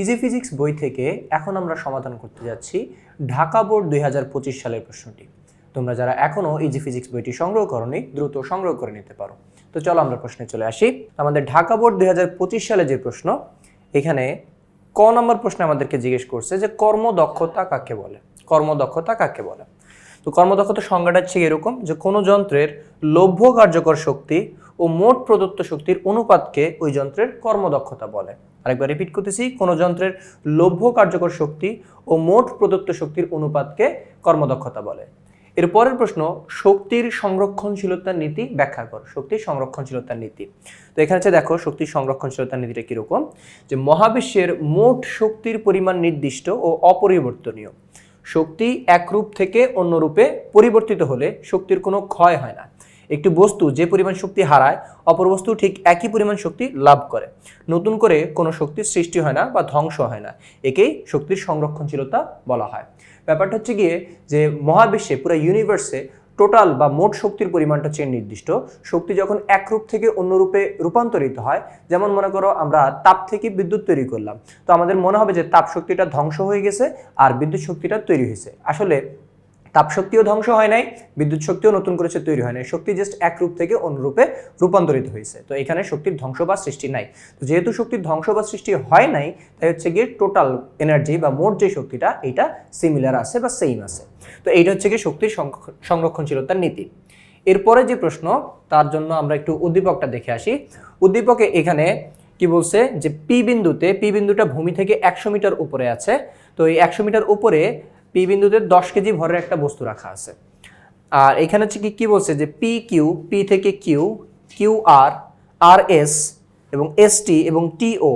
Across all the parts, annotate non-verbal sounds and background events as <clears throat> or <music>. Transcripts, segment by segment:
Easy physics বই থেকে এখন আমরা সমাধান করতে যাচ্ছি ঢাকা বোর্ড দুই সালের প্রশ্নটি। তোমরা যারা এখনও ইজি ফিজিক্স বইটি সংগ্রহ করনি, দ্রুত সংগ্রহ করে নিতে পারো। তো চলো আমরা প্রশ্নে চলে আসি। আমাদের ঢাকা বোর্ড দুই হাজার পঁচিশ সালে যে প্রশ্ন, এখানে ক নম্বর প্রশ্নে আমাদেরকে জিজ্ঞেস করছে যে কর্মদক্ষতা কাকে বলে? কর্মদক্ষতা কাকে বলে? তো কর্মদক্ষতা সংজ্ঞাটা হচ্ছে এরকম যে কোনো যন্ত্রের লভ্য কার্যকর শক্তি ও মোট প্রদত্ত শক্তির অনুপাতকে ওই যন্ত্রের কর্মদক্ষতা বলে। আরেকবার রিপিট করতেছি, কোনো যন্ত্রের লভ্য কার্যকর শক্তি ও মোট প্রদত্ত শক্তির অনুপাতকে কর্মদক্ষতা বলে। এর পরের প্রশ্ন, শক্তির সংরক্ষণশীলতার নীতি ব্যাখ্যা কর, শক্তির সংরক্ষণশীলতার নীতি। তো এখানে হচ্ছে দেখো, শক্তির সংরক্ষণশীলতার নীতিটা কীরকম? যে মহাবিশ্বের মোট শক্তির পরিমাণ নির্দিষ্ট ও অপরিবর্তনীয়। শক্তি এক রূপ থেকে অন্য রূপে পরিবর্তিত হলে শক্তির কোনো ক্ষয় হয় না। একটি বস্তু যে পরিমাণ শক্তি হারায়, অপর বস্তু ঠিক একই পরিমাণ শক্তি লাভ করে। নতুন করে কোনো শক্তির সৃষ্টি হয় না বা ধ্বংস হয় না। একেই শক্তির সংরক্ষণশীলতা বলা হয়। ব্যাপারটা হচ্ছে গিয়ে যে মহাবিশ্বে পুরো ইউনিভার্সে টোটাল বা মোট শক্তির পরিমাণটা হচ্ছে নির্দিষ্ট। শক্তি যখন এক রূপ থেকে অন্য রূপে রূপান্তরিত হয়, যেমন মনে করো আমরা তাপ থেকে বিদ্যুৎ তৈরি করলাম, তো আমাদের মনে হবে যে তাপ শক্তিটা ধ্বংস হয়ে গেছে আর বিদ্যুৎ শক্তিটা তৈরি হয়েছে। আসলে তাপ শক্তিও ধ্বংস হয় নাই, বিদ্যুৎ শক্তিও নতুন করে সে তৈরি হয় নাই। শক্তি জাস্ট এক রূপ থেকে অন্য রূপে রূপান্তরিত হয়েছে। তো এখানে শক্তির ধ্বংস বা সৃষ্টি নাই। তো যেহেতু শক্তির ধ্বংস বা সৃষ্টি হয় নাই, তাই হচ্ছে গিয়ে টোটাল এনার্জি বা মোট যে শক্তিটা এটা সিমিলার আছে বা সেম আছে। তো এইটা হচ্ছে গিয়ে শক্তির সংরক্ষণশীলতার নীতি। এরপরে যে প্রশ্ন, তার জন্য আমরা একটু উদ্দীপকটা দেখে আসি। উদ্দীপকে এখানে কি বলছে যে, পি বিন্দুতে, পি বিন্দুটা ভূমি থেকে একশো মিটার উপরে আছে। তো এই একশো মিটার উপরে পি বিন্দুতে দশ কেজি ভরের একটা বস্তু রাখা আছে। আর এখানে হচ্ছে কি কি বলছে যে পি কিউ পি থেকে Q Q R R S এবং এস টি এবং টি ও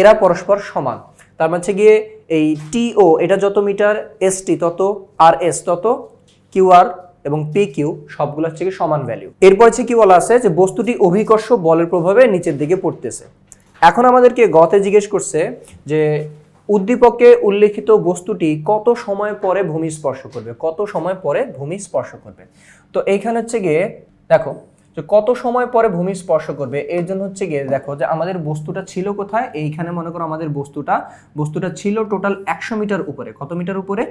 এরা পরস্পর সমান। তার হচ্ছে গিয়ে এই টি ও এটা যত মিটার এস টি তত আর এস তত কিউ আর এবং পি কিউ সবগুলো হচ্ছে সমান ভ্যালু এরপর হচ্ছে কি বলা আছে যে বস্তুটি অভিকর্ষ বলের প্রভাবে নিচের দিকে পড়তেছে। এখন আমাদেরকে গতে জিজ্ঞেস করছে যে উদ্দীপকে উল্লেখিত বস্তুটি কত সময় পরে ভূমি স্পর্শ করবে? কত সময় পরে ভূমি স্পর্শ করবে? তো এইখানে হচ্ছে গিয়ে, দেখো, যে কত সময় পরে ভূমি স্পর্শ করবে? এর জন্য হচ্ছে গিয়ে দেখো যে আমাদের বস্তুটা ছিল কোথায়? এইখানে মনে করো আমাদের বস্তুটা বস্তুটা ছিল টোটাল একশো মিটার উপরে। কত মিটার উপরে?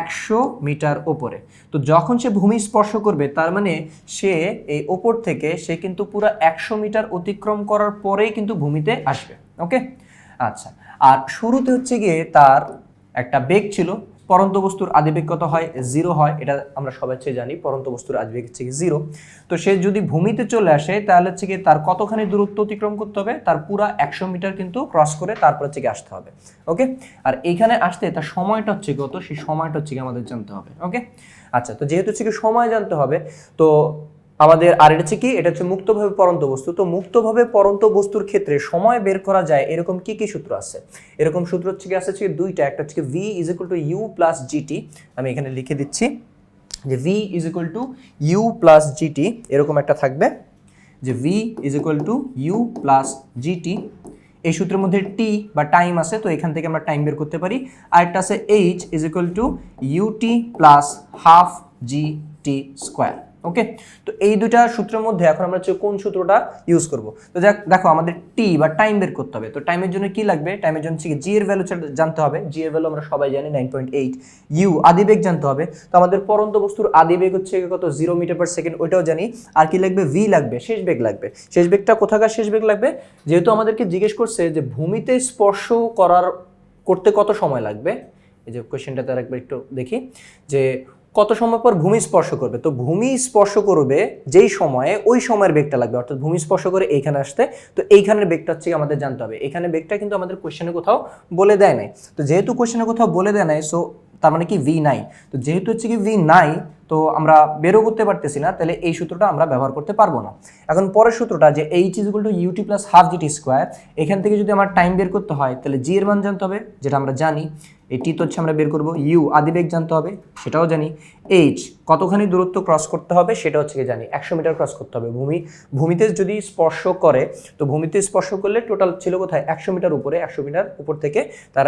একশো মিটার উপরে। তো যখন সে ভূমি স্পর্শ করবে, তার মানে সে এই ওপর থেকে সে কিন্তু পুরো একশো মিটার অতিক্রম করার পরেই কিন্তু ভূমিতে আসবে। ওকে? আচ্ছা আর শুরুতে হচ্ছে গিয়ে তার একটা বেগ ছিল, পরন্ত বস্তুর আদিবেগ কত হয় জিরো হয়, এটা আমরা সবাই চেয়ে জানি, পরন্ত বস্তুর আদিবেগ হচ্ছে কি জিরো তো সে যদি ভূমিতে চলে আসে, তাহলে হচ্ছে কি তার কতখানি দূরত্ব অতিক্রম করতে হবে? তার পুরা একশো মিটার কিন্তু ক্রস করে তারপর হচ্ছে আসতে হবে ওকে আর এইখানে আসতে তার সময়টা হচ্ছে কত? সেই সময়টা হচ্ছে কি আমাদের জানতে হবে ওকে আচ্ছা তো যেহেতু হচ্ছে সময় জানতে হবে, তো আমাদের, আর এটা হচ্ছে কি? এটা হচ্ছে মুক্তভাবে পরন্ত বস্তু। তো মুক্তভাবে পরন্ত বস্তুর ক্ষেত্রে সময় বের করা যায়, এরকম কি কি সূত্র আছে? এরকম সূত্র হচ্ছে কি, আছে দুইটা। একটা হচ্ছে V is equal to U plus GT আমি এখানে লিখে দিচ্ছি যে V is equal to U plus GT এরকম একটা থাকবে যে V is equal to U plus GT এই সূত্রের মধ্যে টি বা টাইম আছে, তো এখান থেকে আমরা টাইম বের করতে পারি। আরেকটা আছে H is equal to UT plus half G T square okay তো এই দুটা সূত্রের মধ্যে এখন আমরা হচ্ছে কোন সূত্রটা ইউজ করব? তো দেখ দেখো আমাদের টি বা টাইম বের করতে হবে। তো টাইমের জন্য কি লাগবে? টাইমের জন্য হচ্ছে জি এর ভ্যালু জানতে হবে। জি এর ভ্যালু আমরা সবাই জানি নাইন পয়েন্ট এইট ইউ আদিবেগ জানতে হবে। তো আমাদের পরন্ত বস্তুর আদিবেগ হচ্ছে কত? জিরো মিটার পার সেকেন্ড ওইটাও জানি। আর কি লাগবে? ভি লাগবে, শেষ বেগ লাগবে। শেষ বেগটা কোথাকার শেষ বেগ লাগবে? যেহেতু আমাদেরকে জিজ্ঞেস করছে যে ভূমিতে স্পর্শ করার করতে কত সময় লাগবে? এই যে কোয়েশ্চেনটা তার একবার একটু দেখি। যে কত সময় পর ভূমি স্পর্শ করবে? তো ভূমি স্পর্শ করবে যেই সময়ে ওই সময়ের বেগটা লাগবে। অর্থাৎ ভূমি স্পর্শ করে এইখানে আসতে, তো এইখানের বেগটা হচ্ছে আমাদের জানতে হবে। এখানে বেগটা কিন্তু আমাদের কোয়েশ্চেনে কোথাও বলে দেয় নাই। তো যেহেতু কোয়েশ্চেনে কোথাও বলে দেয় নাই সো তার মানে কি ভি নাই তো যেহেতু হচ্ছে কি ভি নাই তো আমরা বেরো করতে পারতেছি না, তাহলে এই সূত্রটা আমরা ব্যবহার করতে পারব না। এখন পরের সূত্রটা যে H is equal to UT plus half GT square এখান থেকে যদি আমার টাইম বের করতে হয়, তাহলে জি এর মান জানতে হবে, যেটা আমরা জানি। এই টি তো হচ্ছে আমরা বের করব ইউ আদিবেগ জানতে হবে, সেটাও জানি। এইচ কতখানি দূরত্ব ক্রস করতে হবে, সেটা হচ্ছে কি জানি, একশো মিটার ক্রস করতে হবে। ভূমি, ভূমিতে যদি স্পর্শ করে, তো ভূমিতে স্পর্শ করলে টোটাল ছিল কোথায়? একশো মিটার উপরে, একশো মিটার উপর থেকে তার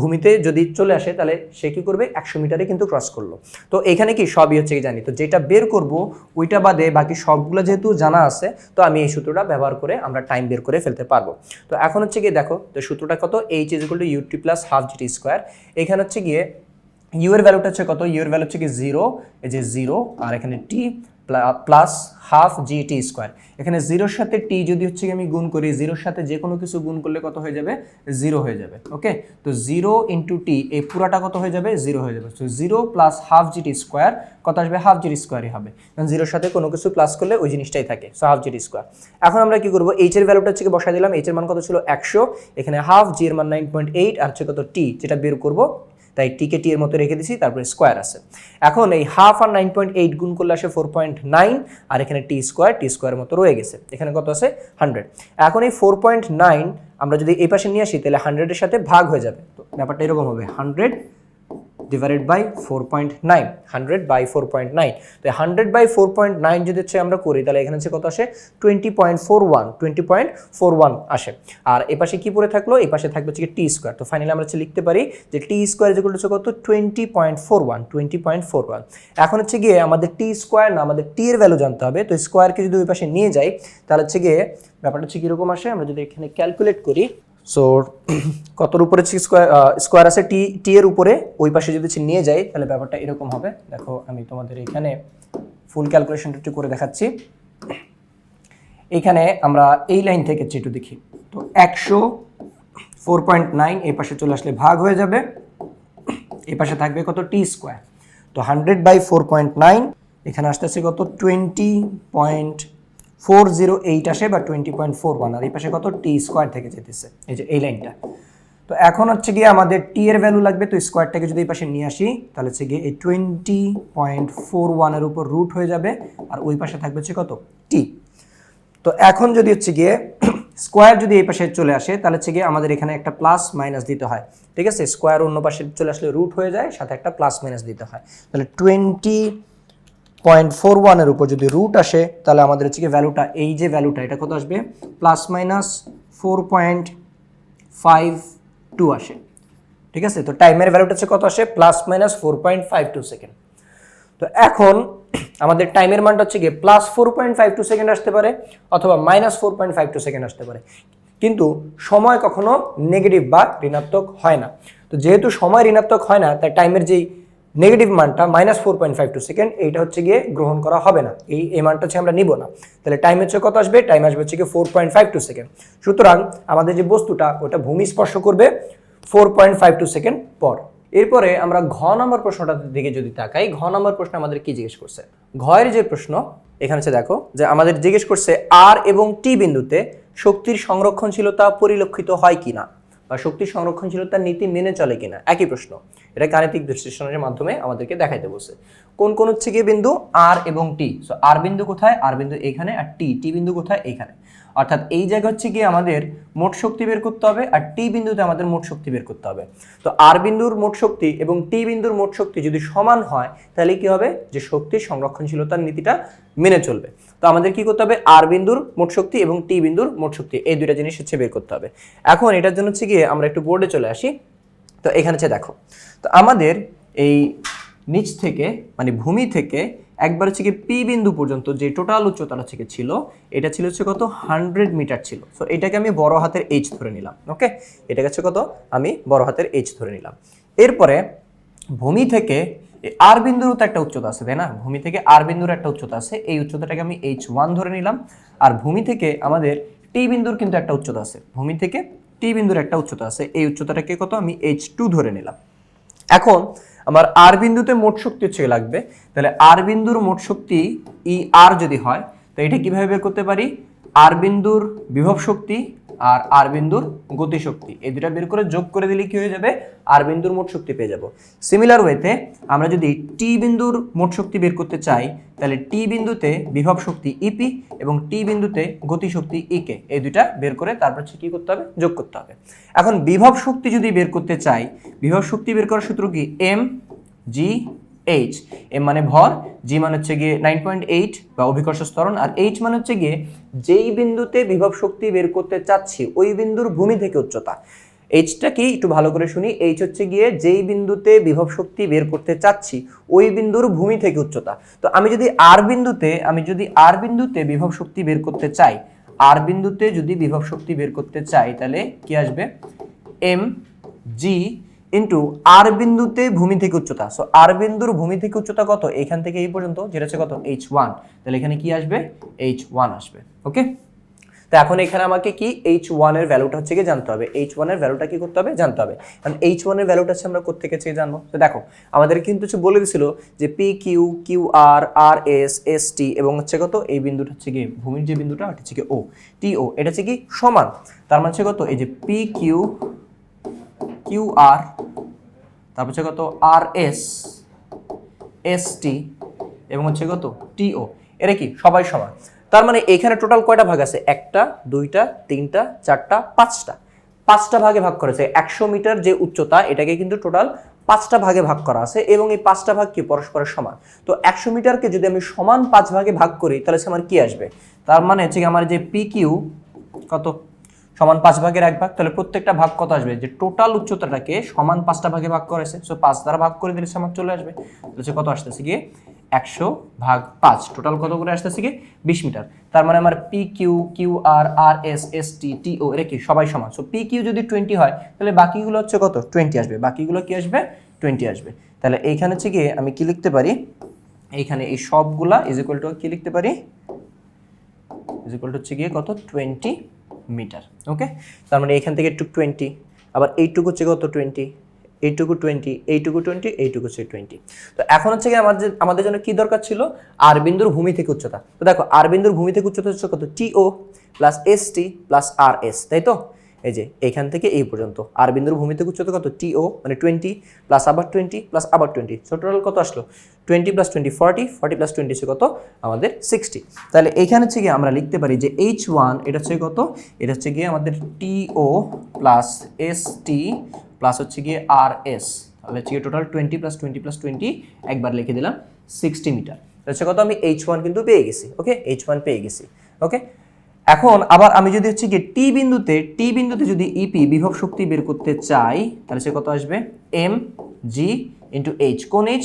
ভূমিতে যদি চলে আসে, তাহলে সে কী করবে? একশো মিটারে কিন্তু ক্রস করল। তো এখানে কি সবই হচ্ছে কি জানি? তো যেটা বের করব, ওইটা বাদে বাকি সবগুলো যেহেতু জানা আছে, তো আমি এই সূত্রটা ব্যবহার করে আমরা টাইম বের করে ফেলতে পারব। তো এখন হচ্ছে গিয়ে দেখো, তো সূত্রটা কত? H is equal to U T plus half GT square এখানে হচ্ছে গিয়ে ইউ এর ভ্যালুটা হচ্ছে কত? ইউ এর ভ্যালু হচ্ছে কি জিরো এই যে জিরো আর এখানে T plus half G T square এখানে জিরোর সাথে টি যদি হচ্ছে আমি গুণ করি জিরোর সাথে যে কোনো কিছু গুণ করলে কত হয়ে যাবে? জিরো হয়ে যাবে ওকে তো জিরো ইন্টু টি এই পুরাটা কত হয়ে যাবে? জিরো হয়ে যাবে। Zero plus half GT square কত আসবে? হাফ জিটি স্কোয়ারই হবে। কারণ জিরোর সাথে কোনো কিছু প্লাস করলে ওই জিনিসটাই থাকে। সো হাফ জিটি স্কোয়ার এখন আমরা কি করব? এইচ এর ভ্যালুটা হচ্ছে বসাই দিলাম। এইচ এর মান কত ছিল? একশো। এখানে হাফ জি এর মান নাইন পয়েন্ট এইট আর হচ্ছে কত টি যেটা বের করব? তাই টিকে টি এর মতো রেখে দিছি, তারপরে স্কোয়ার আছে। এখন এই হাফ আর নাইন পয়েন্ট এইট গুণ করলে আসে ফোর পয়েন্ট নাইন আর এখানে টি স্কোয়ার টি স্কোয়ার মতো রয়ে গেছে। এখানে কত আছে? হান্ড্রেড এখন এই ফোর পয়েন্ট নাইন আমরা যদি এই পাশে নিয়ে আসি, তাহলে হান্ড্রেডের সাথে ভাগ হয়ে যাবে। তো ব্যাপারটা এরকম হবে hundred divided by four point nine hundred by four point nine তো hundred by four point nine যদি হচ্ছে আমরা করি, তাহলে এখানে হচ্ছে কত আসে? Twenty point four one twenty point four one আসে। আর এ পাশে কি পড়ে থাকল? এই পাশে থাকবে হচ্ছে টি স্কোয়ার তো ফাইনালি আমরা হচ্ছে লিখতে পারি যে টি স্কোয়ার যেগুলো হচ্ছে কত? Twenty point four one twenty point four one এখন হচ্ছে গিয়ে আমাদের টি স্কোয়ার না, আমাদের টি এর ভ্যালু জানতে হবে। তো স্কোয়ারকে যদি ওই পাশে নিয়ে যাই, তাহলে হচ্ছে গিয়ে ব্যাপারটা হচ্ছে কীরকম আসে? আমরা যদি এখানে ক্যালকুলেট করি সো <clears throat> কতর উপরে স্কোয়ার স্কোয়ার আছে? টি টি এর উপরে। ওই পাশে যদি নিয়ে যাই, তাহলে ব্যাপারটা এরকম হবে। দেখো, আমি তোমাদের এখানে ফুল ক্যালকুলেশনটা একটু করে দেখাচ্ছি। এখানে আমরা এই লাইন থেকে একটু দেখি। তো একশো ফোর পয়েন্ট নাইন এই পাশে চলে আসলে ভাগ হয়ে যাবে। এই পাশে থাকবে কত? টি স্কোয়ার তো hundred by four point nine এখানে আসতেছে কত? Twenty point four zero eight আসে বা টোয়েন্টি পয়েন্ট ফোর ওয়ান আর এই পাশে কত? টি স্কোয়ার থেকে যেতেছে, এই যে এই লাইনটা তো এখন হচ্ছে গিয়ে আমাদের টি এর ভ্যালু লাগবে, তো স্কোয়ারটাকে যদি এই পাশে নিয়ে আসি, তাহলে হচ্ছে গিয়ে এই টোয়েন্টি পয়েন্ট ফোর ওয়ানের উপর রুট হয়ে যাবে, আর ওই পাশে থাকবে হচ্ছে কত? টি তো এখন যদি হচ্ছে গিয়ে <clears throat> স্কোয়ার যদি এই পাশে চলে আসে, তাহলে হচ্ছে গিয়ে আমাদের এখানে একটা প্লাস মাইনাস দিতে হয়। ঠিক আছে? স্কোয়ার অন্য পাশে চলে আসলে রুট হয়ে যায়, সাথে একটা প্লাস মাইনাস দিতে হয়। তাহলে টোয়েন্টি পয়েন্ট ফোর ওয়ানের উপর যদি রুট আসে, তাহলে আমাদের হচ্ছে কি ভ্যালুটা এই যে ভ্যালুটা এটা কত আসবে? Plus minus four point five two আসে। ঠিক আছে? তো টাইমের ভ্যালুটা হচ্ছে কত আসে? Plus minus four point five two second তো এখন আমাদের টাইমের মানটা হচ্ছে গিয়ে plus four point five two second আসতে পারে, অথবা minus four point five two second আসতে পারে। কিন্তু সময় কখনো নেগেটিভ বা ঋণাত্মক হয় না। তো যেহেতু সময় ঋণাত্মক হয় না, তাই টাইমের যেই নেগেটিভ মানটা minus four point five two second এইটা হচ্ছে গিয়ে গ্রহণ করা হবে না। এই এই মানটা হচ্ছে আমরা নিব না। তাহলে টাইম হচ্ছে কত আসবে? টাইম আসবে হচ্ছে গিয়ে four point five two second সুতরাং আমাদের যে বস্তুটা, ওটা ভূমি স্পর্শ করবে four point five two second পর। এরপরে আমরা ঘ নম্বর প্রশ্নটার দিকে যদি তাকাই, ঘ নম্বর প্রশ্ন আমাদের কি জিজ্ঞেস করছে? ঘয়ের যে প্রশ্ন, এখানে হচ্ছে দেখো, যে আমাদের জিজ্ঞেস করছে আর এবং টি বিন্দুতে শক্তির সংরক্ষণশীলতা পরিলক্ষিত হয় কিনা। বা শক্তি সংরক্ষণশীলতার নীতি মেনে চলে কিনা? একই প্রশ্ন। এটা গাণিতিক বিশ্লেষণের মাধ্যমে আমাদেরকে দেখাইতে বলছে। কোন কোন হচ্ছে গিয়ে বিন্দু আর এবং টি সো আর বিন্দু কোথায় আর বিন্দু এখানে, আর টি টি বিন্দু কোথায় এইখানে অর্থাৎ এই জায়গা হচ্ছে গিয়ে আমাদের মোট শক্তি বের করতে হবে, আর টি বিন্দুতে আমাদের মোট শক্তি বের করতে হবে। তো আর বিন্দুর মোট শক্তি এবং টি বিন্দুর মোট শক্তি যদি সমান হয়, তাহলে কি হবে? যে শক্তির সংরক্ষণশীলতার নীতিটা মেনে চলবে। আমাদের কি করতে হবে? আর বিন্দুর মোট শক্তি এবং টি বিন্দুর মোট শক্তি, এই দুইটা জিনিস হচ্ছে বের করতে হবে। এখন এটার জন্য হচ্ছে গিয়ে আমরা একটু বোর্ডে চলে আসি। তো এখানে হচ্ছে দেখো, তো আমাদের এই নিচ থেকে মানে ভূমি থেকে একবার হচ্ছে কি পি বিন্দু পর্যন্ত যে টোটাল উচ্চতাটা থেকে ছিল, এটা ছিল হচ্ছে কত? হান্ড্রেড মিটার ছিল। সো এটাকে আমি বড় হাতের এইচ ধরে নিলাম ওকে এটাকে হচ্ছে কত? আমি বড় হাতের এইচ ধরে নিলাম। এরপরে ভূমি থেকে আর বিন্দুরও তো একটা উচ্চতা আছে, তাই না? ভূমি থেকে আর বিন্দুর একটা উচ্চতা আছে। এই উচ্চতাটাকে আমি এইচ ওয়ান ধরে নিলাম। আর ভূমি থেকে আমাদের টি বিন্দুর কিন্তু একটা উচ্চতা আছে। ভূমি থেকে টি বিন্দুর একটা উচ্চতা আছে। এই উচ্চতাটাকে কত? আমি এইচ টু ধরে নিলাম। এখন আমার আর বিন্দুতে মোট শক্তি হচ্ছে লাগবে? তাহলে আর বিন্দুর মোট শক্তি ই আর যদি হয় তো এটা কীভাবে বের করতে পারি? আর বিন্দুর বিভব শক্তি আর আর বিন্দুর গতি শক্তি এই দুটা বের করে যোগ করে দিলে কি হয়ে যাবে? আর বিন্দুর মোট শক্তি পেয়ে যাব। সিমিলার ওয়েতে আমরা যদি টি বিন্দুর মোট শক্তি বের করতে চাই, তাহলে টি বিন্দুতে বিভব শক্তি ইপি এবং টি বিন্দুতে গতিশক্তি ইকে এই দুটা বের করে তারপর হচ্ছে কি করতে হবে? যোগ করতে হবে। এখন বিভব শক্তি যদি বের করতে চাই, বিভব শক্তি বের করার সূত্র কি? এম জি এইচ এম মানে ভর জি মানে হচ্ছে গিয়ে নাইন পয়েন্ট এইট বা অভিকর্ষ স্তরণ আর এইচ মানে হচ্ছে গিয়ে যেই বিন্দুতে বিভব শক্তি বের করতে চাচ্ছি, ওই বিন্দুর ভূমি থেকে উচ্চতা। এইচটা কি? একটু ভালো করে শুনি। এইচ হচ্ছে গিয়ে যেই বিন্দুতে বিভব শক্তি বের করতে চাচ্ছি, ওই বিন্দুর ভূমি থেকে উচ্চতা। তো আমি যদি আর বিন্দুতে, আমি যদি আর বিন্দুতে বিভব শক্তি বের করতে চাই আর বিন্দুতে যদি বিভব শক্তি বের করতে চাই, তাহলে কি আসবে? এম জি ইন্টু আর বিন্দুতে ভূমি থেকে উচ্চতা। সো আর বিন্দুর ভূমি থেকে উচ্চতা কত? এখান থেকে এই পর্যন্ত, যেটা হচ্ছে কত? এইচ ওয়ান তাহলে এখানে কি আসবে? এইচ ওয়ান আসবে। ওকে তো এখন এখানে আমাকে কি? এইচ ওয়ানের ভ্যালুটা হচ্ছে কি জানতে হবে। এইচ ওয়ানের ভ্যালুটা কি করতে হবে? জানতে হবে। কারণ এইচ ওয়ানের ভ্যালুটা হচ্ছে আমরা কোথেকে চেয়ে জানব? তো দেখো, আমাদের কিন্তু হচ্ছে বলে দিছিল যে P Q Q R R S S T এবং হচ্ছে কত? এই বিন্দুটা হচ্ছে কি ভূমির যে বিন্দুটা হচ্ছে কি ও টি ও এটা হচ্ছে কি সমান। তার মানে হচ্ছে কত? এই যে পি কিউ কিউ আর তারপর হচ্ছে কত? আর এস এস টি এবং হচ্ছে কত? টিও এরা কি? সবাই সমান। তার মানে এখানে টোটাল কয়টা ভাগ আছে? একটা, দুইটা, তিনটা, চারটা, পাঁচটা। পাঁচটা ভাগে ভাগ করেছে। একশো মিটার যে উচ্চতা, এটাকে কিন্তু টোটাল পাঁচটা ভাগে ভাগ করা আছে, এবং এই পাঁচটা ভাগ কি? পরস্পরের সমান। তো একশো মিটারকে যদি আমি সমান পাঁচ ভাগে ভাগ করি, তাহলে সে আমার কি আসবে? তার মানে হচ্ছে আমার যে পি কিউ কত? সমান পাঁচ ভাগের এক ভাগ, তাহলে প্রত্যেকটা ভাগ কত আসবে? যে টোটাল উচ্চতাটাকে সমান পাঁচটা ভাগে ভাগ করেছে। সো পাঁচ দ্বারা ভাগ করে দিলে সে আমার চলে আসবে। তাহলে কত আসতেছে গিয়ে? একশো ভাগ পাঁচ। টোটাল কত করে আসতেছে কি বিশ মিটার। তার মানে আমার P Q Q R R S S T T O এরা কি? সবাই সমান। সো পি কিউ যদি টোয়েন্টি হয়, তাহলে বাকিগুলো হচ্ছে কত? টোয়েন্টি আসবে। বাকিগুলো কি আসবে? টোয়েন্টি আসবে। তাহলে এইখানে হচ্ছে গিয়ে আমি কি লিখতে পারি? এইখানে এই সবগুলা ইজ ইকুয়াল টু কি লিখতে পারি? ইজ ইকুয়াল টু হচ্ছে গিয়ে কত? Twenty metre, okay? তার মানে এখান থেকে একটু টোয়েন্টি আবার এইটুকু হচ্ছে কত টোয়েন্টি এইটুকু টোয়েন্টি এইটুকু টোয়েন্টি এইটুকু হচ্ছে টোয়েন্টি তো এখন হচ্ছে কি আমাদের আমাদের জন্য কী দরকার ছিল? আর বিন্দুর ভূমি থেকে উচ্চতা। তো দেখো আর বিন্দুর ভূমি থেকে উচ্চতা হচ্ছে কত? TO plus S T plus R S তাই তো? এই যে এখান থেকে এই পর্যন্ত। আর বিন্দুর ভূমি উচ্চতা কত? টিও মানে টোয়েন্টি প্লাস আবার টোয়েন্টি প্লাস আবার টোয়েন্টি সো টোটাল কত আসলো? Twenty plus twenty forty forty plus twenty হচ্ছে কত? আমাদের সিক্সটি তাহলে এইখানে হচ্ছে গিয়ে আমরা লিখতে পারি যে এইচ ওয়ান এটা হচ্ছে কত? এটা হচ্ছে গিয়ে আমাদের টিও প্লাস এস টি প্লাস হচ্ছে গিয়ে আর এস তাহলে হচ্ছে গিয়ে total twenty plus twenty plus twenty একবার লিখে দিলাম সিক্সটি মিটার হচ্ছে কত? আমি এইচ ওয়ান কিন্তু পেয়ে গেছি ওকে এইচ ওয়ান পেয়ে গেছি ওকে এখন আবার আমি যদি হচ্ছে কি টি বিন্দুতে টি বিন্দুতে যদি ইপি বিভব শক্তি বের করতে চাই, তাহলে সে কত আসবে? এম জি ইন্টু এইচ কোন এইচ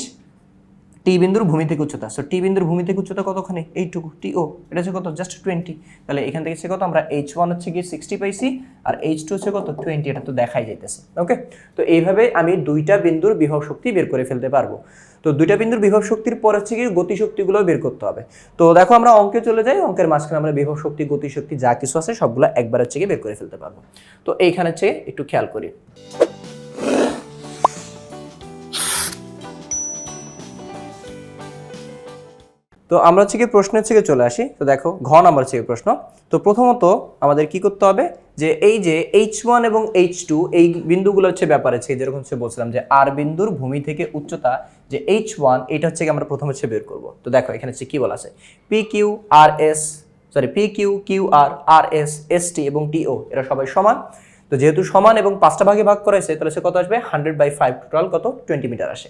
টি বিন্দুর ভূমি থেকে উচ্চতা। সো টি বিন্দুর ভূমি থেকে উচ্চতা কতখানি? এইটুকু। টি ও, এটা হচ্ছে কত? জাস্ট টোয়েন্টি তাহলে এখান থেকে সে কত? আমরা এইচ ওয়ান হচ্ছে গিয়ে সিক্সটি পাইছি আর এইচ টু হচ্ছে কত? টোয়েন্টি এটা তো দেখাই যাইতেছে। ওকে তো এইভাবে আমি দুইটা বিন্দুর বিভব শক্তি বের করে ফেলতে পারব। তো দুইটা বিন্দুর বিভব শক্তির পর হচ্ছে গিয়ে গতিশক্তিগুলো বের করতে হবে। তো দেখো আমরা অঙ্কে চলে যাই। অঙ্কের মাঝখানে আমরা বিভব শক্তি, গতিশক্তি যা কিছু আছে সবগুলো একবার হচ্ছে গিয়ে বের করে ফেলতে পারব। তো এইখানে হচ্ছে একটু খেয়াল করি। তো আমরা হচ্ছে গিয়ে প্রশ্নের থেকে চলে আসি। তো দেখো, ঘ নাম্বার হচ্ছে প্রশ্ন। তো প্রথমত আমাদের কি করতে হবে? যে এই যে এইচ ওয়ান এবং এইচ টু এই বিন্দুগুলো হচ্ছে ব্যাপার আছে যেরকম হচ্ছে বলছিলাম যে আর বিন্দুর ভূমি থেকে উচ্চতা যে এইচ ওয়ান এটা হচ্ছে আমরা প্রথম হচ্ছে বের করব। তো দেখো, এখানে হচ্ছে কি বলা আছে? P Q R S sorry P Q Q R R S S T এবং টিও এরা সবাই সমান। তো যেহেতু সমান এবং পাঁচটা ভাগে ভাগ করেছে, তাহলে সে কত আসবে? হান্ড্রেড বাই ফাইভ টোটাল কত? টোয়েন্টি মিটার আসে।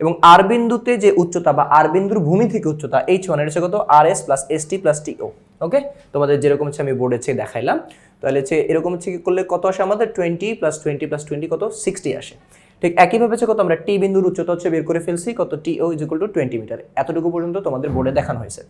এবং আর বিন্দুতে যে উচ্চতা বা আর বিন্দুর ভূমি থেকে উচ্চতা এইচ ওয়ান এটা কত? R S plus S T plus T O okay তোমাদের যেরকম হচ্ছে আমি বোর্ডে চেয়ে দেখাইলাম। তাহলে হচ্ছে এরকম হচ্ছে করলে কত আসে আমাদের? Twenty plus twenty plus twenty কত? সিক্সটি আসে। ঠিক একইভাবে হচ্ছে কত? আমরা টি বিন্দুর উচ্চতা হচ্ছে বের করে ফেলছি, কত T O is to twenty metre এতটুকু পর্যন্ত তোমাদের বোর্ডে দেখানো হয়েছে।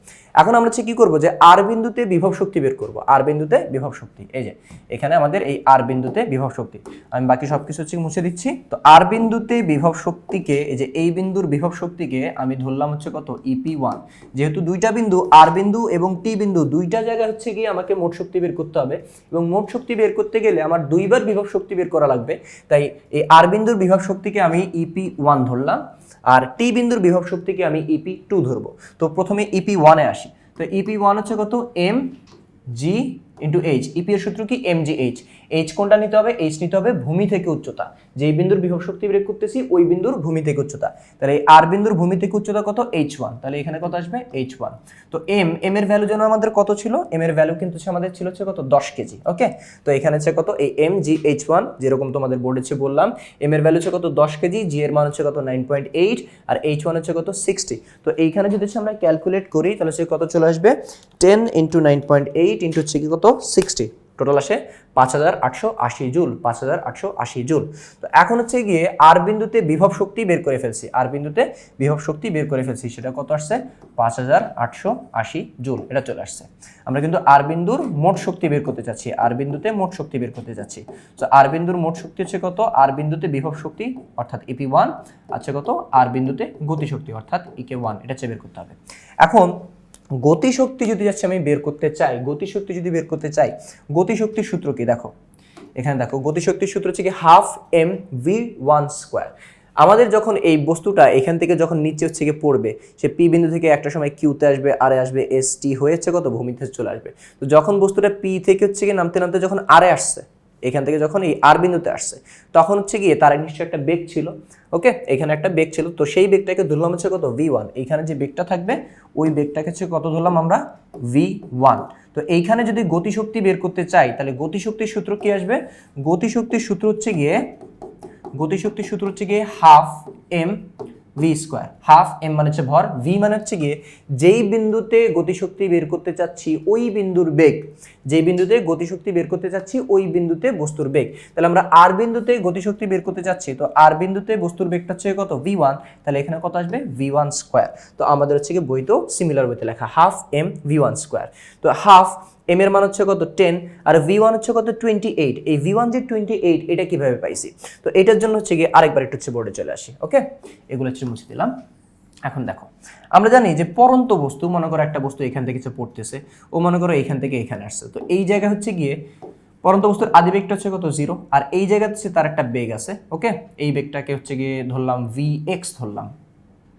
এখন আমরা হচ্ছে কি করব যে আর বিন্দুতে বিভব শক্তি বের করব। আর বিন্দুতে বিভব শক্তি। এই যে, এখানে আমাদের এই আর বিন্দুতে বিভব শক্তি। আমি বাকি সব কিছু হচ্ছে মুছে দিচ্ছি। তো আর বিন্দুতে বিভব শক্তিকে, এই যে এই বিন্দুর বিভব শক্তিকে আমি ধরলাম হচ্ছে কত? ইপি ওয়ান যেহেতু দুইটা বিন্দু আর বিন্দু এবং টি বিন্দু, দুইটা জায়গায় হচ্ছে গিয়ে আমাকে মোট শক্তি বের করতে হবে। এবং মোট শক্তি বের করতে গেলে আমার দুইবার বিভব শক্তি বের করা লাগবে। তাই এই আর বিন্দুর বিভব শক্তিকে আমি ইপি ওয়ান ধরলাম, আর টি বিন্দুর বিভব শক্তিকে আমি ইপি টু ধরবো। তো প্রথমে ইপি ওয়ানে আসি। তো ইপি ওয়ান হচ্ছে কত? M G into H EP এর সূত্র কি? এম জি এইচ এইচ কোনটা নিতে হবে? এইচ নিতে হবে ভূমি থেকে উচ্চতা। যেই বিন্দুর বিভব শক্তি বের করতেছি, ওই বিন্দুর ভূমি থেকে উচ্চতা। তাহলে এই আর বিন্দুর ভূমি থেকে উচ্চতা কত? এইচ ওয়ান তাহলে এখানে কত আসবে? এইচ ওয়ান তো এম এম এর ভ্যালু যেন আমাদের কত ছিল? এম এর ভ্যালু কিন্তু আমাদের ছিল হচ্ছে কত? দশ কেজি। ওকে তো এখানে হচ্ছে কত? এই এম জি এইচ ওয়ান যেরকম তোমাদের বোর্ডে হচ্ছে বললাম এম এর ভ্যালু হচ্ছে কত? দশ কেজি। জি এর মান হচ্ছে কত? নাইন পয়েন্ট এইট আর এইচ ওয়ান হচ্ছে কত? সিক্সটি তো এইখানে যদি আমরা ক্যালকুলেট করি, তাহলে সে কত চলে আসবে? Ten into nine point eight into হচ্ছে কত? সিক্সটি টোটাল আসে পাঁচ হাজার আটশো আশি জুল, পাঁচ হাজার আটশো আশি জুল। তো এখন হচ্ছে গিয়ে আর বিন্দুতে বিভব শক্তি বের করে ফেলছি, আর বিন্দুতে বিভব শক্তি বের করে ফেলছি, সেটা কত আসছে? পাঁচ হাজার আটশো আশি জুল, এটা চলে আসছে। আমরা কিন্তু আর বিন্দুর মোট শক্তি বের করতে চাচ্ছি, আর বিন্দুতে মোট শক্তি বের করতে চাচ্ছি। তো আর বিন্দুর মোট শক্তি হচ্ছে কত? আর বিন্দুতে বিভব শক্তি, অর্থাৎ ইপি ওয়ান আছে কত? আর বিন্দুতে গতিশক্তি, অর্থাৎ ইকে ওয়ান এটা হচ্ছে বের করতে হবে। এখন গতিশক্তি যদি যাচ্ছে, আমি বের করতে চাই, গতিশক্তি যদি বের করতে চাই গতিশক্তির সূত্র কি? দেখো, এখানে দেখো গতিশক্তির সূত্র হচ্ছে কি half M V one square আমাদের যখন এই বস্তুটা এখান থেকে যখন নিচে হচ্ছে গিয়ে পড়বে, সে পি বিন্দু থেকে একটা সময় কিউতে আসবে আরে আসবে এস টি হয়েছে কত? ভূমিতে চলে আসবে। তো যখন বস্তুটা পি থেকে হচ্ছে গিয়ে নামতে নামতে যখন আরে আসছে, এখান থেকে যখন এই আর বিন্দুতে আসছে, তখন হচ্ছে গিয়ে তার নিশ্চয়ই একটা বেগ ছিল। ওকে? এখানে একটা বেগ ছিল। তো সেই বেগটাকে ধরলাম হচ্ছে কত? ভি ওয়ান এইখানে যে বেগটা থাকবে, ওই বেগটাকে হচ্ছে কত ধরলাম আমরা? ভি ওয়ান তো এইখানে যদি গতিশক্তি বের করতে চাই, তাহলে গতিশক্তির সূত্র কি আসবে? গতিশক্তির সূত্র হচ্ছে গিয়ে, গতিশক্তির সূত্র হচ্ছে গিয়ে half M V square half M মানে হচ্ছে ভর ভি মানে হচ্ছে গিয়ে যেই বিন্দুতে গতিশক্তি বের করতে চাচ্ছি ওই বিন্দুর বেগ। যেই বিন্দুতে গতিশক্তি বের করতে চাচ্ছি ওই বিন্দুতে বস্তুর বেগ। তাহলে আমরা আর বিন্দুতে গতিশক্তি বের করতে চাচ্ছি, তো আর বিন্দুতে বস্তুর বেগটা হচ্ছে কত? ভি ওয়ান তাহলে এখানে কত আসবে? ভি ওয়ান স্কোয়ার তো আমাদের হচ্ছে গিয়ে বইতেও সিমিলার বইতে লেখা। Half M V one square তো হাফ এম এর মান হচ্ছে কত? টেন আর ভি ওয়ান হচ্ছে কত? টোয়েন্টি এইট এই ভি ওয়ান যে টোয়েন্টি এইট এটা কীভাবে পাইছি? তো এটার জন্য হচ্ছে গিয়ে আরেকবার একটু হচ্ছে বোর্ডে চলে আসি ওকে এগুলো হচ্ছে মুছে দিলাম। এখন দেখো, আমরা জানি যে পরন্ত বস্তু, মনে করো একটা বস্তু এখান থেকে কিছু পড়তেছে, ও মনে করো এখান থেকে এখানে আসছে। তো এই জায়গা হচ্ছে গিয়ে পরন্ত বস্তুর আদি বেগটা হচ্ছে কত? জিরো আর এই জায়গাতে হচ্ছে তার একটা বেগ আছে ওকে এই বেগটাকে হচ্ছে গিয়ে ধরলাম ভি এক্স ধরলাম।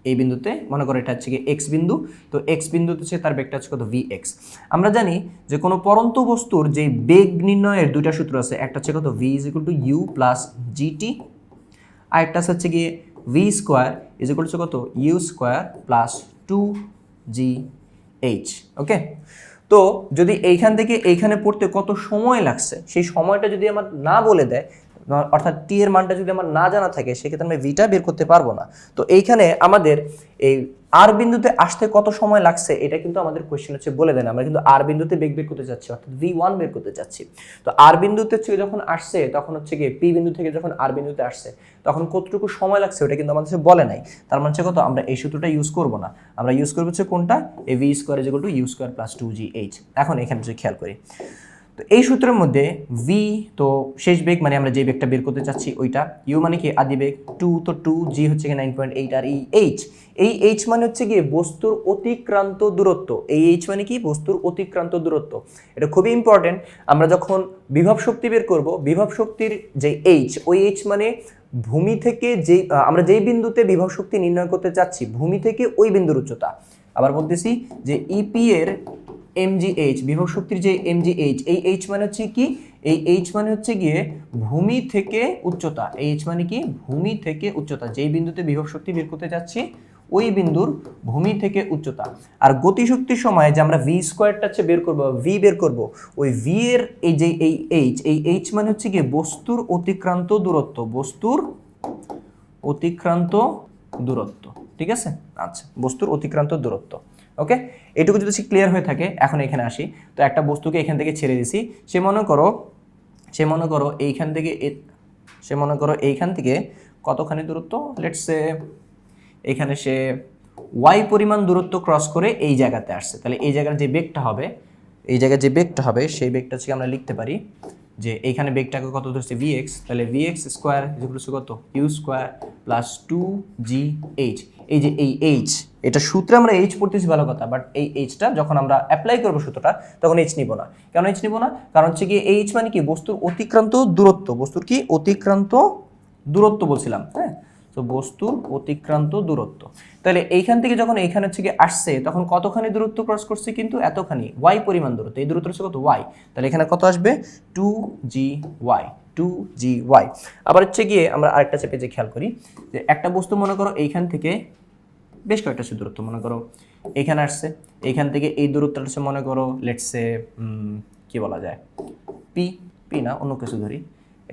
এই বিন্দুতে, মনে করো এটা হচ্ছে কি এক্স বিন্দু, তো এক্স বিন্দুতে হচ্ছে তার বেগটা হচ্ছে কত? ভি এক্স আমরা জানি যে কোনো পরন্ত বস্তুর যে বেগ নির্ণয়ের দুইটা সূত্র আছে, একটা হচ্ছে কত? V is equal to U plus GT আর একটা হচ্ছে গিয়ে V square is equal to কত? U square plus two G H okay তো যদি এইখান থেকে এইখানে পড়তে কত সময় লাগছে, সেই সময়টা যদি আমার না বলে দেয় অর্থাৎ টি এর মানটা যদি আমার না জানা থাকে, সেক্ষেত্রে আমি ভিটা বের করতে পারব না। তো এইখানে আমাদের এই আর বিন্দুতে আসতে কত সময় লাগছে, এটা কিন্তু আমাদের কোয়েশ্চেন হচ্ছে বলে দেন। আমরা কিন্তু আর বিন্দুতে বেগ বের করতে চাচ্ছি, অর্থাৎ ভি ওয়ান বের করতে চাচ্ছি। তো আর বিন্দুতে হচ্ছে যখন আসছে, তখন হচ্ছে গিয়ে পি বিন্দু থেকে যখন আর বিন্দুতে আসছে, তখন কতটুকু সময় লাগছে, ওটা কিন্তু আমাদের বলে নাই। তার মানে কত? আমরা এই সূত্রটা ইউজ করব না। আমরা ইউজ করব হচ্ছে কোনটা? এ V square is to U square plus two G H এখন এখানে যদি খেয়াল করি। তো এই সূত্রের মধ্যে ভি তো শেষ বেগ মানে আমরা যে বেগটা বের করতে চাচ্ছি ওইটা ইউ মানে কি আদি বেগ টু তো টু জি হচ্ছে কি নাইন পয়েন্ট এইট আর এই এইচ এই এইচ মানে হচ্ছে গিয়ে বস্তুর অতিক্রান্ত দূরত্ব। এই এইচ মানে কি? বস্তুর অতিক্রান্ত দূরত্ব। এটা খুবই ইম্পর্টেন্ট আমরা যখন বিভব শক্তি বের করব বিভব শক্তির যে এইচ ওই এইচ মানে ভূমি থেকে আহ, আমরা যেই বিন্দুতে বিভব শক্তি নির্ণয় করতে চাচ্ছি ভূমি থেকে ওই বিন্দুর উচ্চতা। আবার বলতেছি যে ইপি এর এমজিএইচ বিভব শক্তির যে এমজিএইচ এই এইচ মানে হচ্ছে কি? এই এইচ মানে হচ্ছে গিয়ে ভূমি থেকে উচ্চতা। এই এইচ মানে কি? ভূমি থেকে উচ্চতা। যেই বিন্দুতে বিভব শক্তি বের করতে যাচ্ছি, ওই বিন্দুর ভূমি থেকে উচ্চতা। আর গতিশক্তির সময় যে আমরা ভি স্কোয়ারটা হচ্ছে বের করব ভি বের করব, ওই ভি এর এই যে এই এইচ এই এইচ মানে হচ্ছে গিয়ে বস্তুর অতিক্রান্ত দূরত্ব, বস্তুর অতিক্রান্ত দূরত্ব। ঠিক আছে? আচ্ছা বস্তুর অতিক্রান্ত দূরত্ব। ওকে এটুকু যদি সে ক্লিয়ার হয়ে থাকে, এখন এখানে আসি। তো একটা বস্তুকে এখান থেকে ছেড়ে দিছি। সে মনে করো, সে মনে করো এইখান থেকে সে মনে করো এইখান থেকে কতখানি দূরত্ব? লেটসে এখানে সে ওয়াই পরিমাণ দূরত্ব ক্রস করে এই জায়গাতে আসছে। তাহলে এই জায়গার যে বেগটা হবে, এই জায়গায় যে বেগটা হবে, সেই বেগটা হচ্ছে আমরা লিখতে পারি যে এইখানে বেগটাকে কত ধরছে? ভি এক্স তাহলে ভি এক্স স্কোয়ার কত? U square plus two G H এই যে এই এইচ এটা সূত্রে আমরা এইচ পড়তেছি ভালো কথা বাট এই এইচটা যখন আমরা অ্যাপ্লাই করব সূত্রটা, তখন এইচ নিব না। কেন এইচ নিব না? কারণ হচ্ছে কি এইচ মানে কি? বস্তুর অতিক্রান্ত দূরত্ব। বস্তুর কি? অতিক্রান্ত দূরত্ব বলছিলাম হ্যাঁ? তো বস্তুর অতিক্রান্ত দূরত্ব। তাহলে এইখান থেকে যখন এইখানে হচ্ছে গিয়ে আসছে, তখন কতখানি দূরত্ব ক্রস করছে কিন্তু এতখানি? ওয়াই পরিমাণ দূরত্ব। এই দূরত্ব হচ্ছে কত? ওয়াই তাহলে এখানে কত আসবে? Two G Y two G Y আবার হচ্ছে গিয়ে আমরা আরেকটা চেপে যে খেয়াল করি, যে একটা বস্তু মনে করো এইখান থেকে বেশ কয়েকটা সে দূরত্ব, মনে করো এইখানে আসছে। এইখান থেকে এই দূরত্বটা হচ্ছে, মনে করো লেটসে কি বলা যায়? পি পি না, অন্য কিছু ধরি।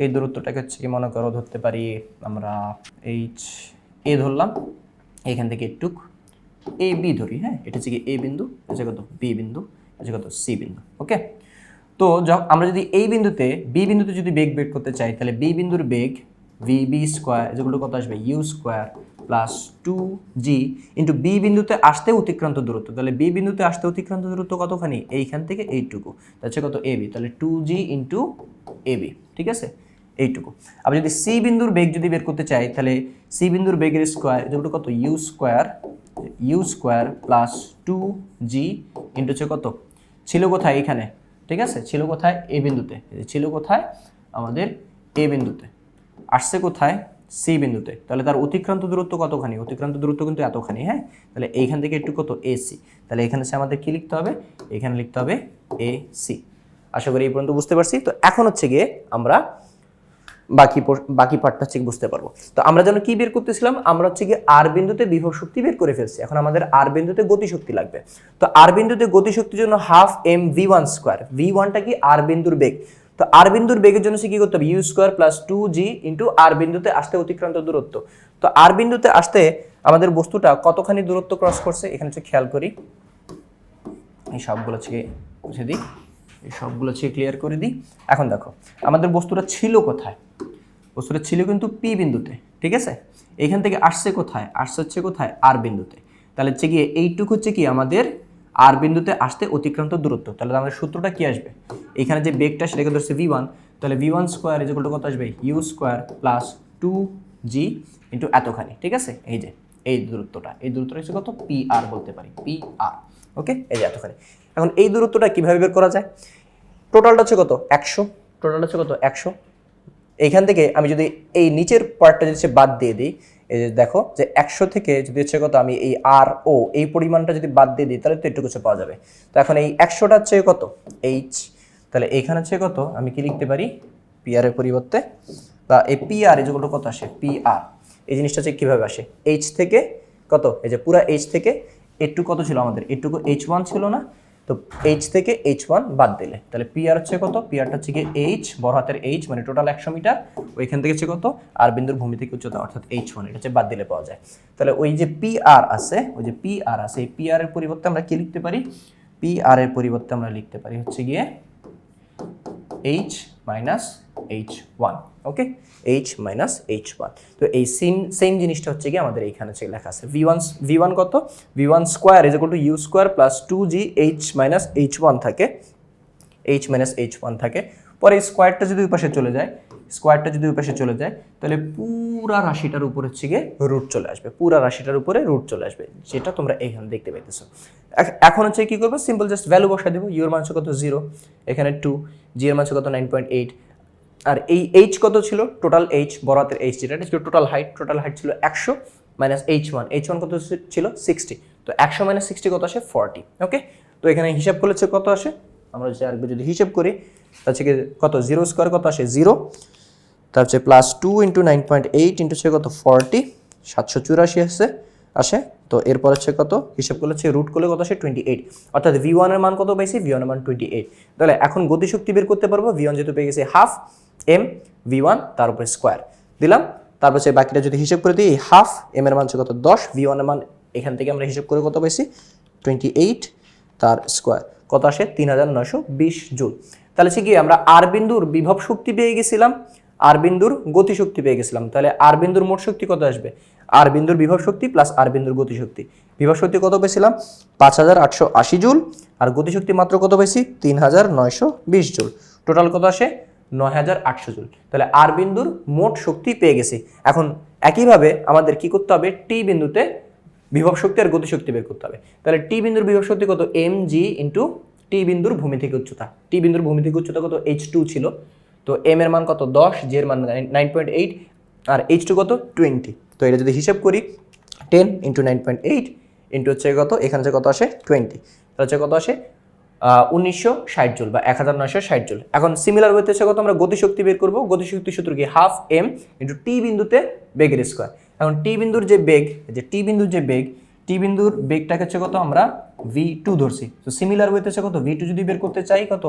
এই দূরত্বটাকে হচ্ছে কি, মনে করো, ধরতে পারি আমরা এইচ এ ধরলাম। এইখান থেকে একটুক এ বি ধরি হ্যাঁ? এটা হচ্ছে কি এ বিন্দু, এটা কত? বি বিন্দু, এটা কত? সি বিন্দু ওকে তো আমরা যদি এই বিন্দুতে বি বিন্দুতে যদি বেগ বের করতে চাই, তাহলে বি বিন্দুর বেগ ভি বি স্কোয়ার যেগুলো কত আসবে? U square plus two G into B বিন্দুতে আসতে অতিক্রান্ত দূরত্ব। তাহলে বি বিন্দুতে আসতে অতিক্রান্ত দূরত্ব কতখানি? এইখান থেকে এইটুকু। তাহলে কত? এ বি তাহলে two G into A B ঠিক আছে? এইটুকু। আবার যদি সি বিন্দুর বেগ যদি বের করতে চাই, তাহলে সি বিন্দুর বেগের স্কোয়ার যেগুলো কত? U square U square plus two G into হচ্ছে কত? ছিল কোথায়? এখানে। ঠিক আছে? ছিল কোথায়? এ বিন্দুতে। ছিল কোথায়? আমাদের এ বিন্দুতে। আসছে কোথায়? সি বিন্দুতে। তাহলে তার অতিক্রান্ত দূরত্ব কতখানি? অতিক্রান্ত দূরত্ব কিন্তু এতখানি হ্যাঁ? তাহলে এইখান থেকে একটু কত? এ সি তাহলে এখানে সে আমাদের কি লিখতে হবে? এখানে লিখতে হবে এ সি আশা করি এই পর্যন্ত বুঝতে পারছি। তো এখন হচ্ছে গিয়ে আমরা বাকি বাকি পার্টটা হচ্ছে বুঝতে পারব। তো আমরা যেন কি বের করতেছিলাম? আমরা হচ্ছে গিয়ে আর বিন্দুতে বিভব শক্তি বের করে ফেলছি। এখন আমাদের আর বিন্দুতে গতিশক্তি লাগবে। তো আর বিন্দুতে গতিশক্তির জন্য half M V one square V ওয়ানটা কি আর বিন্দুর বেগ? তো আর বিন্দুর বেগের জন্য সে কি করতে হবে? U square plus two G into R বিন্দুতে আসতে অতিক্রান্ত দূরত্ব। তো আর বিন্দুতে আসতে আমাদের বস্তুটা কতখানি দূরত্ব ক্রস করছে? এখানে হচ্ছে খেয়াল করি। এই সবগুলো হচ্ছে বুঝে দিই। এই সবগুলো হচ্ছে ক্লিয়ার করে দিই। এখন দেখো, আমাদের বস্তুটা ছিল কোথায়? বস্তুটা ছিল কিন্তু পি বিন্দুতে, ঠিক আছে? এখান থেকে আসছে কোথায়? আসছে হচ্ছে কোথায়? আর বিন্দুতে। তাহলে হচ্ছে গিয়ে এইটুকু হচ্ছে কি আমাদের আর বিন্দুতে আসতে অতিক্রান্ত দূরত্ব। তাহলে আমাদের সূত্রটা কি আসবে? এখানে যে বেগটা সেটাকে ধরছে ভি ওয়ান তাহলে ভি ওয়ান স্কোয়ার ইজ কত আসবে? U square plus two G into এতখানি, ঠিক আছে? এই যে, এই দূরত্বটা এই দূরত্বটা হচ্ছে কত? পি আর বলতে পারি পি আর ওকে এই যে এতখানি। এখন এই দূরত্বটা কীভাবে বের করা যায়? টোটালটা হচ্ছে কত? একশো। টোটালটা হচ্ছে কত? একশো। এইখান থেকে আমি যদি এই নিচের পার্টটা যদি বাদ দিয়ে দিই এই যে দেখো, যে একশো থেকে যদি হচ্ছে কত, আমি এই আর ও, এই পরিমাণটা যদি বাদ দিয়ে দিই, তাহলে তো একটু কিছু পাওয়া যাবে। তো এখন এই একশোটার চেয়ে কত? এইচ তাহলে এইখানে হচ্ছে কত? আমি কি লিখতে পারি? পি এর পরিবর্তে। বা এই পি আর এই যেগুলো কত আসে? পি আর এই জিনিসটা হচ্ছে কীভাবে আসে? এইচ থেকে কত? এই যে পুরা এইচ থেকে, এটুকু কত ছিল আমাদের? এটুকু এইচ ওয়ান ছিল না। তো এইচ থেকে এইচ ওয়ান বাদ দিলে। তাহলে পি আর হচ্ছে কত? পি আরটা হচ্ছে গিয়ে এইচ বড় হাতের এইচ মানে টোটাল একশো মিটার। ওইখান থেকে হচ্ছে কত? আর বিন্দুর ভূমি থেকে উচ্চতা, অর্থাৎ এইচ ওয়ান এটা হচ্ছে বাদ দিলে পাওয়া যায়। তাহলে ওই যে পি আর আছে, ওই যে পি আর আছে, এই পি আর এর পরিবর্তে আমরা কি লিখতে পারি? পি আর এর পরিবর্তে আমরা লিখতে পারি হচ্ছে গিয়ে H minus H one okay H minus H one তো এই সেম সেম জিনিসটা হচ্ছে কি আমাদের এইখানে হচ্ছে লেখা আছে। ভি ওয়ান ভি ওয়ান কত? V one square is two U square plus two G H minus H one থাকে। এইচ মাইনাস এইচ ওয়ান থাকে। পরে স্কোয়ারটা যদি ওই পাশে চলে যায় স্কোয়ারটা যদি ওই পাশে চলে যায়, তাহলে পুরা রাশিটার উপর হচ্ছে গিয়ে রুট চলে আসবে। পুরা রাশিটার উপরে রুট চলে আসবে, যেটা তোমরা এখানে দেখতে পাইতেছো এখ- এখন হচ্ছে কি করব? সিম্পল জাস্ট ভ্যালু বসা দেবো। ইউর মান কত? জিরো এখানে টু জি এর কত? নাইন পয়েন্ট এইট আর এই এইচ কত ছিল? টোটাল এইচ বরাতের এইচ যেটা ছিল টোটাল হাইট টোটাল হাইট ছিল একশো minus H one H one কত ছিল? সিক্সটি তো একশো মাইনাস সিক্সটি কত আসে? ফর্টি ওকে তো এখানে হিসাব করলে কত আসে? আমরা যদি আরেকবার যদি হিসাব করি তার হচ্ছে কি কত? জিরো স্কোয়ার কত আসে? জিরো তার হচ্ছে plus two into nine point eight into হচ্ছে কত? ফর্টি সাতশো চুরাশি আসে আসে। তো এরপর হচ্ছে কত? হিসাব করলে হচ্ছে রুট করলে কত আসে? টোয়েন্টি এইট অর্থাৎ ভি ওয়ানের মান কত পাইছি? ভি ওয়ানের মান টোয়েন্টি এইট তাহলে এখন গতিশক্তি বের করতে পারব? ভি ওয়ান যেহেতু পেয়ে গেছে হাফ এম ভি ওয়ান তার উপরে স্কোয়ার দিলাম। তারপর হচ্ছে বাকিটা যদি হিসাব করে দিই হাফ এম এর মান কত? দশ। ভি ওয়ানের মান এখান থেকে আমরা হিসাব করে কত পাইছি? টোয়েন্টি এইট তার স্কোয়ার কত আসে? তিন হাজার নয়শো বিশ জুল। তাহলে হচ্ছে কি, আমরা আর বিন্দুর বিভব শক্তি পেয়ে গেছিলাম। আর বিন্দুর গতিশক্তি পেয়ে গেছিলাম। তাহলে আর বিন্দুর মোট শক্তি কত আসবে? আর বিন্দুর বিভব শক্তি প্লাস আর বিন্দুর গতিশক্তি বিভব শক্তি কত পেয়েছিলাম? পাঁচ হাজার আটশো আশি জুল। আর গতিশক্তি মাত্র কত পেয়েছি তিন হাজার নয়শো বিশ জুল। টোটাল কত আসে? নয় হাজার আটশো জুল তাহলে আর বিন্দুর মোট শক্তি পেয়ে গেছি। এখন একইভাবে আমাদের কি করতে হবে? টি বিন্দুতে বিভব শক্তি আর গতিশক্তি বের করতে হবে। তাহলে টি বিন্দুর বিভব শক্তি কত? এম জি ইন্টু টি বিন্দুর ভূমি থেকে উচ্চতা। টি বিন্দুর ভূমি থেকে উচ্চতা কত? এইচ টু ছিল। তো এম এর মান কত? দশ, জি এর মান নাইন পয়েন্ট এইট আর এইচ টু কত? টোয়েন্টি। তো এটা যদি হিসাব করি, ten into nine point eight into হচ্ছে কত? এখানে কত আসে? টোয়েন্টি। তাহলে হচ্ছে কত আসে? উনিশশো ষাট জুল বা এক হাজার নয়শো ষাট জুল। এখন সিমিলার ওয়েতে হচ্ছে কত আমরা গতিশক্তি বের করব। গতিশক্তি সূত্র কি? হাফ এম ইন্টু টি বিন্দুতে বেগের স্কোয়ার এখন টি বিন্দুর যে বেগ যে টি বিন্দুর যে বেগ টি বিন্দুর বেগটাকে হচ্ছে কত? আমরা ভি টু ধরছি। তো সিমিলার ওয়েতে হচ্ছে কত ভি টু যদি বের করতে চাই, কত?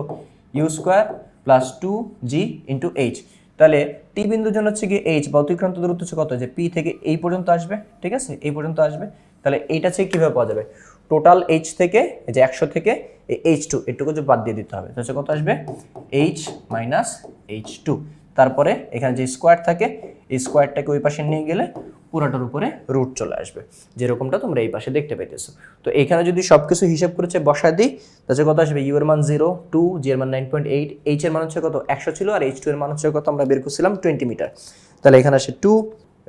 U square plus two g into h তাহলে টি বিন্দুর জন্য হচ্ছে কি এইচ বা অতিক্রান্ত দূরত্ব হচ্ছে কত? যে পি থেকে এই পর্যন্ত আসবে, ঠিক আছে? এই পর্যন্ত আসবে। তাহলে এইটা হচ্ছে কীভাবে পাওয়া যাবে? টোটাল এইচ থেকে, এই যে একশো থেকে এইচ টু এটুকু যে বাদ দিয়ে দিতে হবে। তাহলে কত আসবে? এইচ মাইনাস এইচ টু তারপরে এখানে যে স্কোয়ার থাকে, এই স্কোয়ারটাকে ওই পাশে নিয়ে গেলে পুরাটার উপরে রুট চলে আসবে। যেরকমটা তোমরা এই পাশে দেখতে পাইতেছো। তো এখানে যদি সব কিছু হিসাব করেছে বসায় দিই তাহলে কত আসবে? ইউ এর মান জিরো টু জি এর মান নাইন পয়েন্ট এইট এইচ এর মান হচ্ছে কত? একশো ছিল, আর এইচ টু এর মান হচ্ছে কত? আমরা বের করছিলাম টোয়েন্টি মিটার তাহলে এখানে আসে টু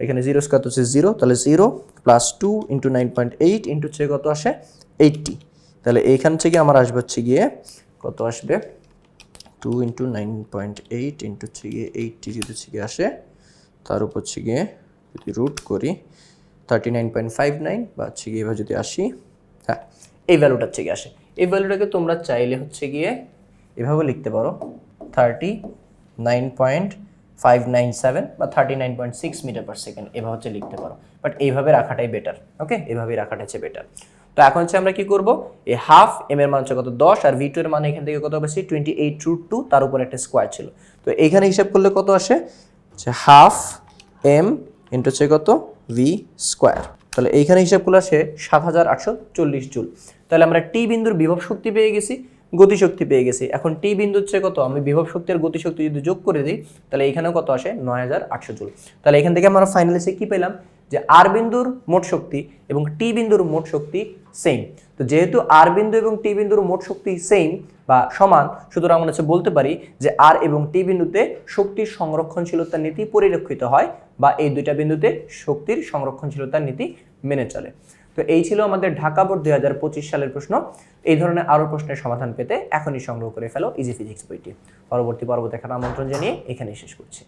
এখানে জিরো স্কোয়ার হচ্ছে জিরো তাহলে zero plus two into nine point eight into হচ্ছে কত আসে? এইটটি তাহলে এইখান থেকে আমার আসবে হচ্ছে গিয়ে কত আসবে? Two into nine point eight into হচ্ছে গিয়ে এইটটি যদি হচ্ছে গিয়ে আসে, তার উপর হচ্ছে গিয়ে যদি রুট করি thirty nine point five nine বা হচ্ছে গিয়ে এবার যদি আসি হ্যাঁ এই ভ্যালুটা হচ্ছে গিয়ে আসে। এই ভ্যালুটাকে তোমরা চাইলে হচ্ছে গিয়ে এভাবে লিখতে পারো thirty nine point five nine seven বা thirty nine point six metre per second এভাবে হচ্ছে লিখতে পারো। বাট এইভাবে রাখাটাই বেটার ওকে এভাবেই রাখাটা হচ্ছে বেটার তো এখন হচ্ছে আমরা কি করব? এই হাফ এম এর মান হচ্ছে কত? দশ, আর ভি টু এর মান এখান থেকে কত বেশি টোয়েন্টি এইট রুট টু তার উপর একটা স্কোয়ার ছিল। তো এইখানে হিসাব করলে কত আসে? হচ্ছে হাফ এম ইন্টু হচ্ছে কত? ভি স্কোয়ার তাহলে এইখানে হিসাব করলে আসে সাত হাজার আটশো চল্লিশ জুল। তাহলে আমরা টি বিন্দুর বিভব শক্তি পেয়ে গেছি। গতিশক্তি পেয়ে গেছি। এখন টি বিন্দু হচ্ছে কত? আমি বিভব শক্তি আর গতিশক্তি যদি যোগ করে দিই, তাহলে এখানেও কত আসে? নয় হাজার আটশো জুল। তাহলে এখান থেকে আমরা ফাইনালি সে কি পেলাম? যে আর বিন্দুর মোট শক্তি এবং টি বিন্দুর মোট শক্তি সেম তো যেহেতু আর বিন্দু এবং টি বিন্দুর মোট শক্তি সেম বা সমান, সুতরাং আমরা হচ্ছে বলতে পারি যে আর এবং টি বিন্দুতে শক্তির সংরক্ষণশীলতার নীতি পরিলক্ষিত হয় বা এই দুইটা বিন্দুতে শক্তির সংরক্ষণশীলতার নীতি মেনে চলে। তো এই ছিল আমাদের ঢাকা বোর্ড দুই হাজার পঁচিশ সালের প্রশ্ন। এই ধরনের আরও প্রশ্নের সমাধান পেতে এখনই সংগ্রহ করে ফেলো ইজি ফিজিক্স বইটি। পরবর্তী পর্ব দেখার আমন্ত্রণ জানিয়ে এখানেই শেষ করছি।